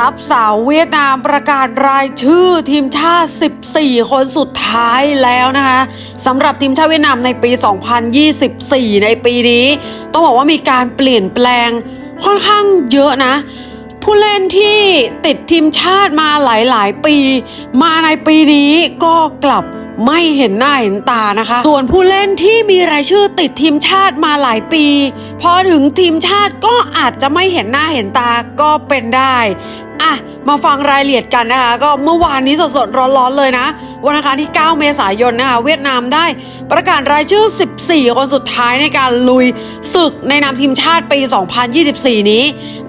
ทัพสาวเวียดนามประกาศรายชื่อทีมชาติ 14 คนสุดท้ายแล้วนะคะสำหรับทีมชาติเวียดนามในปี 2024 ในปีนี้ ต้องบอกว่ามีการเปลี่ยนแปลงค่อนข้างเยอะนะ ผู้เล่นที่ติดทีมชาติมาหลาย ๆ ปี มาในปีนี้ก็กลับไม่เห็นหน้าเห็นตานะคะ ส่วนผู้เล่นที่มีรายชื่อติดทีมชาติมาหลายปี พอถึงทีมชาติก็อาจจะไม่เห็นหน้าเห็นตาก็เป็นได้ มาฟังรายละเอียดกันนะคะ ก็เมื่อวานนี้สดๆร้อนๆเลยนะ วันอังคารที่ 9 เมษายนนะคะเวียดนามได้ประกาศรายชื่อ 14 คนสุดท้ายในการลุยศึกในนามทีมชาติปี 2024 นี้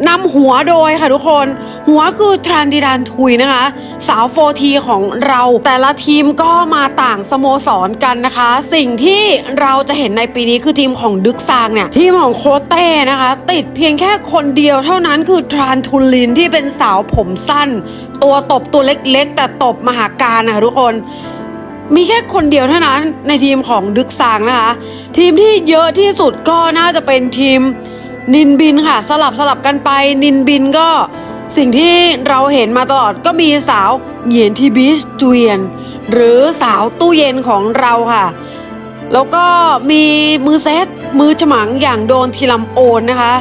นำหัวโดยค่ะทุกคน หัวคือทรันดิดานทุยนะคะ สาวโฟทีของเราแต่ละทีมก็มาต่างสโมสรกันนะคะ สิ่งที่เราจะเห็นในปีนี้คือทีมของดึกซางเนี่ย ทีมของโคเต้นะคะ ติดเพียงแค่คนเดียวเท่านั้นคือทรานทูลินที่เป็นสาวผมสั้น ตัวตบตัวเล็กๆ แต่ตบมหาการนะคะทุกคนมีแค่คนเดียวเท่านั้นในทีมของดึกซางนะคะ ทีมที่เยอะที่สุดก็น่าจะเป็นทีมนินบินค่ะ สลับสลับกันไปนินบินก็สิ่งที่เราเห็นมาตลอดก็มีสาวเหยียนทีบิสเตียนหรือสาวตู้เย็นของเราค่ะ แล้วก็มีมือเซตมือฉมังอย่างโดนทีลำโอนนะคะ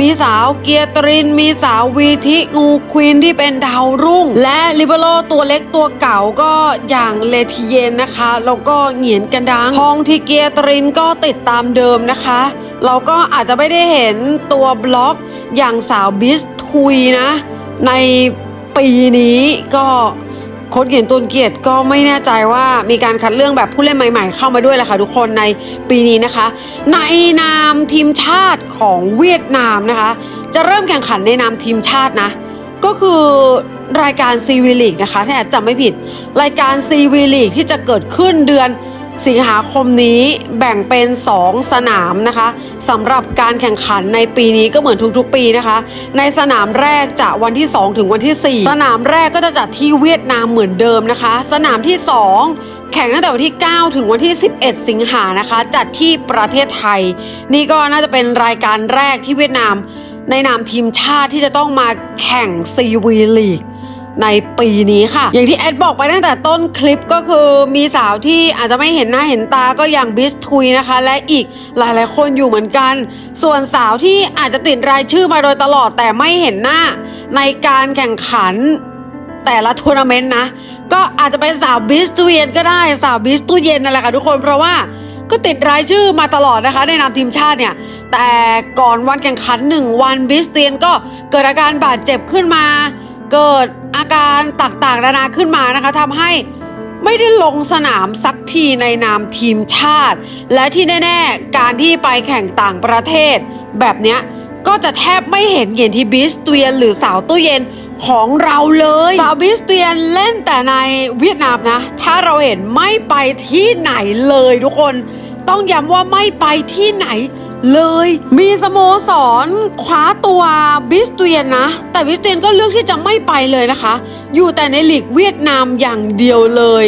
มีสาวเกียรตริน มีสาววีทิงูควีนที่เป็นดาวรุ่ง และลิเบโรตัวเล็กตัวเก่าก็อย่างเลทิเยนนะคะแล้วก็เหงียนกันดังพองทีเกียรตรินก็ติดตามเดิมนะคะ เราก็อาจจะไม่ได้เห็นตัวบล็อกอย่างสาวบิสทุยนะ ในปีนี้ก็ โค้ดเกียนตุนเกียรติก็ไม่แน่ใจว่ามีการคัดเรื่องแบบผู้เล่นใหม่ ๆ เข้ามาด้วยแหละค่ะทุกคนในปีนี้นะคะ ในนามทีมชาติของเวียดนามนะคะ จะเริ่มแข่งขันในนามทีมชาตินะ ก็คือรายการซีวีลีกนะคะถ้าจำไม่ผิด รายการซีวีลีกที่จะเกิดขึ้นเดือน สิงหาคมนี้แบ่งเป็น 2 สนามนะคะสำหรับการแข่งขันในปีนี้ก็เหมือนทุกๆ ปีนะคะ ในสนามแรกจะวันที่ 2 ถึงวันที่ 4 สนามแรกก็จะจัดที่เวียดนามเหมือนเดิมนะคะ สนามที่ 2แข่งตั้งแต่วันที่ 9 ถึงวันที่ 11 สิงหานะคะ จัดที่ประเทศไทย นี่ก็น่าจะเป็นรายการแรกที่เวียดนาม ในนามทีมชาติที่จะต้องมาแข่งซีวีลีก ในปีนี้ค่ะ อย่างที่แอดบอกไปตั้งแต่ต้นคลิปก็คือมีสาวที่อาจจะไม่เห็นหน้าเห็นตาก็อย่างบิสทุยนะคะ และอีกหลาย ๆ คนอยู่เหมือนกัน ส่วนสาวที่อาจจะติดรายชื่อมาโดยตลอดแต่ไม่เห็นหน้า ในการแข่งขันแต่ละทัวร์นาเมนต์นะ ก็อาจจะเป็นสาวบิสตูเย็นก็ได้สาวบิสตูเย็นนั่นแหละค่ะทุกคนเพราะว่าก็ติดรายชื่อมาตลอดนะคะในนามทีมชาติเนี่ย แต่ก่อนวันแข่งขันหนึ่งวันบิสเตียนก็เกิดอาการบาดเจ็บขึ้นมา เกิด การต่างๆนานาขึ้นมานะคะทำให้ไม่ได้ลงสนามสักทีในนามทีมชาติ และที่แน่ๆ การที่ไปแข่งต่างประเทศ แบบเนี้ยก็จะแทบไม่เห็นเหยียนที่บิสเตียน หรือสาวตู้เย็นของเราเลยสาวบิสเตียนเล่นแต่ในเวียดนามนะ ถ้าเราเห็นไม่ไปที่ไหนเลยทุกคน ต้องย้ำว่าไม่ไปที่ไหน เลยมีสโมสรคว้าตัวบิสเตียนนะ แต่บิสเตียนก็เลือกที่จะไม่ไปเลยนะคะ อยู่แต่ในหลีกเวียดนามอย่างเดียวเลย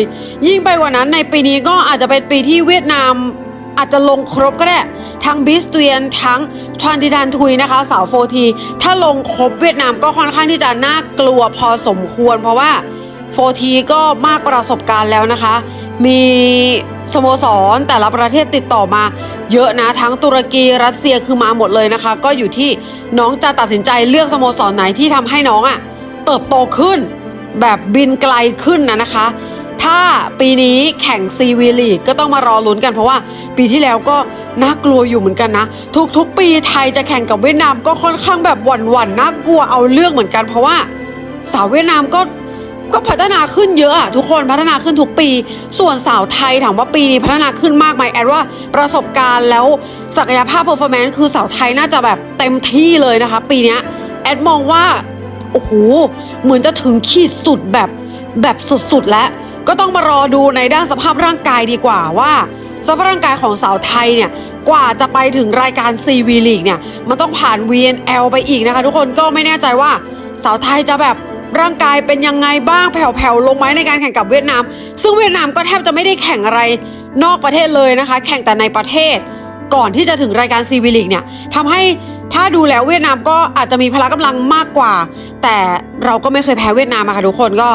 ยิ่งไปกว่านั้นในปีนี้ก็อาจจะเป็นปีที่เวียดนามอาจจะลงครบก็ได้ ทั้งบิสเตียนทั้งทรานดิดานทุยนะคะ สาวโฟที ถ้าลงครบเวียดนามก็ค่อนข้างที่จะน่ากลัวพอสมควร เพราะว่าโฟทีก็มากประสบการณ์แล้วนะคะ มี สโมสรแต่ละประเทศติดต่อมา เยอะนะทั้งตุรกีรัสเซียคือมาหมดเลยนะคะ ก็อยู่ที่น้องจะตัดสินใจเลือกสโมสรไหนที่ทำให้น้องอะ่ะเติบโตขึ้น แบบบินไกลขึ้นนะนะคะ ถ้าปีนี้แข่งซีวีลีกก็ต้องมารอลุ้นกันเพราะว่าปีที่แล้วก็น่ากลัวอยู่เหมือนกันนะ ทุกๆ ปีไทยจะแข่งกับเวียดนามก็ค่อนข้างแบบหวั่นๆน่ากลัวเอาเรื่องเหมือนกันเพราะว่าสาวเวียดนามก็ ก็พัฒนาขึ้นเยอะอะทุกคนพัฒนาขึ้นทุกปี ส่วนสาวไทยถามว่าปีนี้พัฒนาขึ้นมากไหมแอดว่าประสบการณ์แล้วศักยภาพเพอร์ฟอร์แมนซ์คือสาวไทยน่าจะแบบเต็มที่เลยนะคะ ปีนี้แอดมองว่าโอ้โหเหมือนจะถึงขีดสุดแบบแบบสุดๆแล้วก็ต้องมารอดูในด้านสภาพร่างกายดีกว่าว่าสภาพร่างกายของสาวไทยเนี่ยกว่าจะไปถึงรายการ CV League เนี่ยมันต้องผ่าน VNL ไปอีกนะคะ ทุกคนก็ไม่แน่ใจว่าสาวไทยจะแบบ ร่างกายเป็นยังไงบ้างแผ่วๆลงไหมในการแข่งกับเวียดนาม ซึ่งเวียดนามก็แทบจะไม่ได้แข่งอะไรนอกประเทศเลยนะคะ แข่งแต่ในประเทศ ก่อนที่จะถึงรายการซีวิลิกเนี่ยทำให้ถ้าดูแล้วเวียดนามก็อาจจะมีพละกำลังมากกว่าแต่เราก็ไม่เคยแพ้เวียดนามอะค่ะทุกคนก็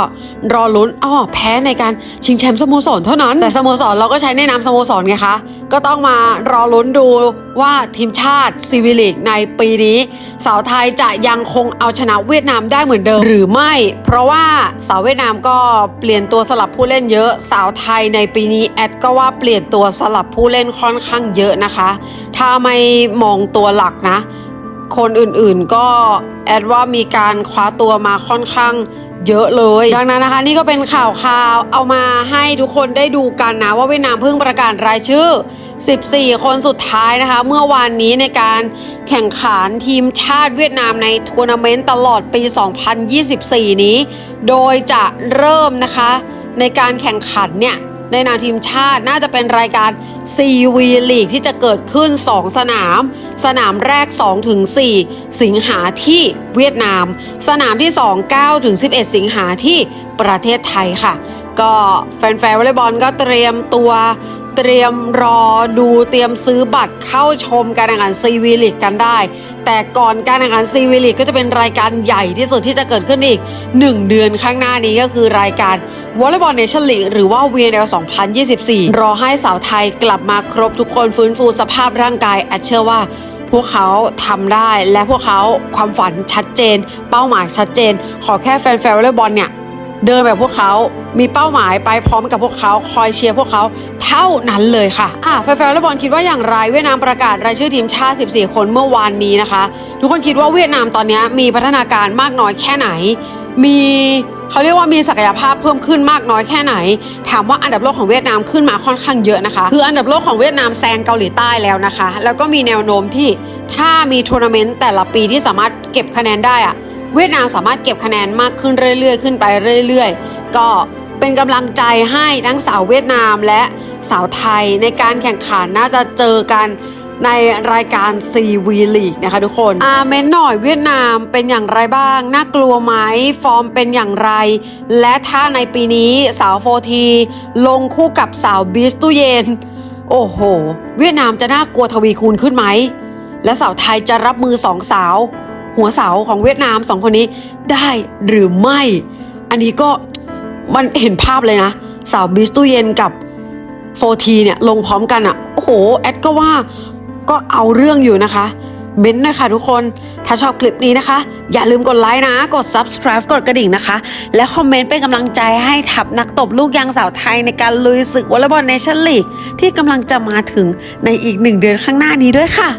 รอลุ้นอ้อแพ้ในการชิงแชมป์สโมสรเท่านั้น แต่สโมสรเราก็ใช้ในนามสโมสรไงคะก็ต้องมารอลุ้นดูว่าทีมชาติซีวิลิกในปีนี้ สาวไทยจะยังคงเอาชนะเวียดนามได้เหมือนเดิมหรือไม่ เพราะว่าสาวเวียดนามก็เปลี่ยนตัวสลับผู้เล่นเยอะ สาวไทยในปีนี้แอดก็ว่าเปลี่ยนตัวสลับผู้เล่นค่อนข้างเยอะนะคะ ถ้าไม่มองตัวหลักนะ คนอื่นๆ ก็แอดว่ามีการคว้าตัวมาค่อนข้างเยอะเลย ดังนั้นนะคะ นี่ก็เป็นข่าวข่าวเอามาให้ทุกคนได้ดูกันนะ ว่าเวียดนามเพิ่งประกาศรายชื่อ 14 คนสุดท้ายนะคะ เมื่อวานนี้ในการแข่งขันทีมชาติเวียดนามในทัวร์นาเมนต์ตลอดปี 2024 นี้ โดยจะเริ่มนะคะ ในการแข่งขันเนี่ย ในนามทีมชาติน่าจะเป็นรายการ CV League ที่จะเกิดขึ้น 2 สนาม สนามแรก2ถึง4สิงหาที่เวียดนาม สนามที่ 2 9ถึง11 สิงหาที่ประเทศไทยค่ะ ก็แฟนๆวอลเลย์บอลก็เตรียมตัว เตรียมรอดูเตรียมซื้อบัตรเข้าชมการแข่งขันซีวีลีกกันได้ แต่ก่อนการแข่งขันซีวีลีกก็จะเป็นรายการใหญ่ที่สุดที่จะเกิดขึ้นอีก 1 เดือนข้างหน้านี้ก็คือรายการวอลเลย์บอลเนชั่นลีกหรือว่า VNL 2024 รอให้สาวไทยกลับมาครบทุกคนฟื้นฟูสภาพร่างกายแอดเชื่อว่าพวกเขาทำได้และพวกเขาความฝันชัดเจน เป้าหมายชัดเจน ขอแค่แฟนๆวอลเลย์บอลเนี่ย เดินแบบพวกเขา มีเป้าหมายไปพร้อมกับพวกเขา คอยเชียร์พวกเขา เท่านั้นเลยค่ะ อะแฟนๆวอลเลย์บอลคิดว่าอย่างไรเวียดนามประกาศรายชื่อทีมชาติ 14 คนเมื่อวานนี้นะคะ ทุกคนคิดว่าเวียดนามตอนนี้มีพัฒนาการมากน้อยแค่ไหน มีเขาเรียกว่ามีศักยภาพเพิ่มขึ้นมากน้อยแค่ไหน ถามว่าอันดับโลกของเวียดนามขึ้นมาค่อนข้างเยอะนะคะ คืออันดับโลกของเวียดนามแซงเกาหลีใต้แล้วนะคะ แล้วก็มีแนวโน้มที่ถ้ามีทัวร์นาเมนต์แต่ละปีที่สามารถเก็บคะแนนได้อะ เวียดนามสามารถเก็บคะแนนมากขึ้นเรื่อยๆ ขึ้นไปเรื่อยๆ ก็เป็นกำลังใจให้ทั้งสาวเวียดนามและสาวไทยในการแข่งขันน่าจะเจอกันในรายการ CV League นะคะทุกคนอาเมนหน่อยเวียดนามเป็นอย่างไรบ้าง น่ากลัวไหม ฟอร์มเป็นอย่างไร และถ้าในปีนี้สาวโฟทีลงคู่กับสาวบิสตุเยน โอ้โห เวียดนามจะน่ากลัวทวีคูณขึ้นไหม และสาวไทยจะรับมือสองสาว หัวเสาของเวียดนามสองคนนี้ได้หรือไม่ อันนี้ก็มันเห็นภาพเลยนะ สาวบิสตูเยนกับโฟทีเนี่ยลงพร้อมกันอะ่ะ โอ้โห แอดก็ว่าก็เอาเรื่องอยู่นะคะเม้นต์นะคะทุกคน ถ้าชอบคลิปนี้นะคะ อย่าลืมกดไลค์นะ กด subscribe กดกระดิ่งนะคะ และคอมเมนต์เป็นกำลังใจให้ทัพนักตบลูกยางสาวไทยในการลุยศึกวอลเลย์บอลเนชั่นลีกที่กำลังจะมาถึงในอีกหนึ่งเดือนข้างหน้านี้ด้วยค่ะ